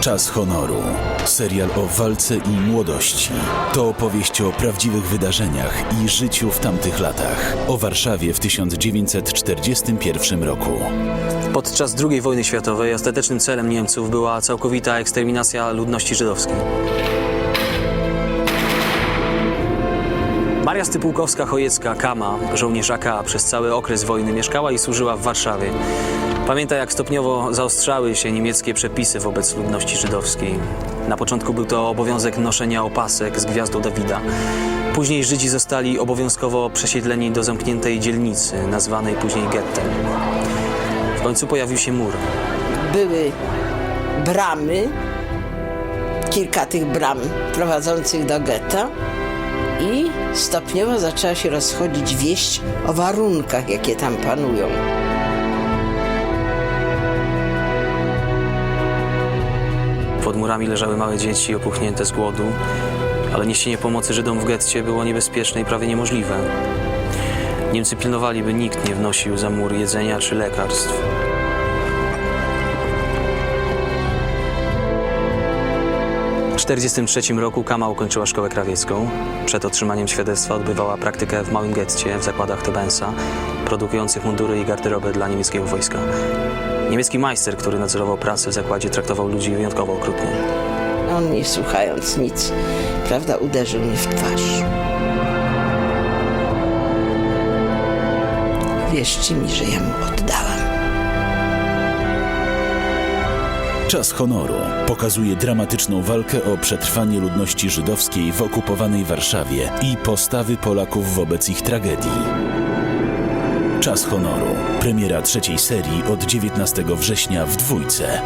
Czas honoru. Serial o walce i młodości. To opowieść o prawdziwych wydarzeniach i życiu w tamtych latach. O Warszawie w 1941 roku. Podczas II wojny światowej ostatecznym celem Niemców była całkowita eksterminacja ludności żydowskiej. Maria Stypułkowska-Chojecka, Kama, żołnierzaka, przez cały okres wojny mieszkała i służyła w Warszawie. Pamięta, jak stopniowo zaostrzały się niemieckie przepisy wobec ludności żydowskiej. Na początku był to obowiązek noszenia opasek z gwiazdą Dawida. Później Żydzi zostali obowiązkowo przesiedleni do zamkniętej dzielnicy, nazwanej później gettem. W końcu pojawił się mur. były bramy, kilka tych bram prowadzących do getta i stopniowo zaczęła się rozchodzić wieść o warunkach, jakie tam panują. Pod murami leżały małe dzieci opuchnięte z głodu, ale niesienie pomocy Żydom w getcie było niebezpieczne i prawie niemożliwe. Niemcy pilnowali, by nikt nie wnosił za mur jedzenia czy lekarstw. W 1943 roku Kama ukończyła szkołę krawiecką. Przed otrzymaniem świadectwa odbywała praktykę w małym getcie w zakładach Tebensa, produkujących mundury i garderobę dla niemieckiego wojska. Niemiecki majster, który nadzorował pracę w zakładzie, traktował ludzi wyjątkowo okrutnie. On nie słuchając nic, prawda, uderzył mnie w twarz. Wierzcie mi, że ja mu oddałam. Czas honoru pokazuje dramatyczną walkę o przetrwanie ludności żydowskiej w okupowanej Warszawie i postawy Polaków wobec ich tragedii. Czas honoru. Premiera trzeciej serii od 19 września w dwójce.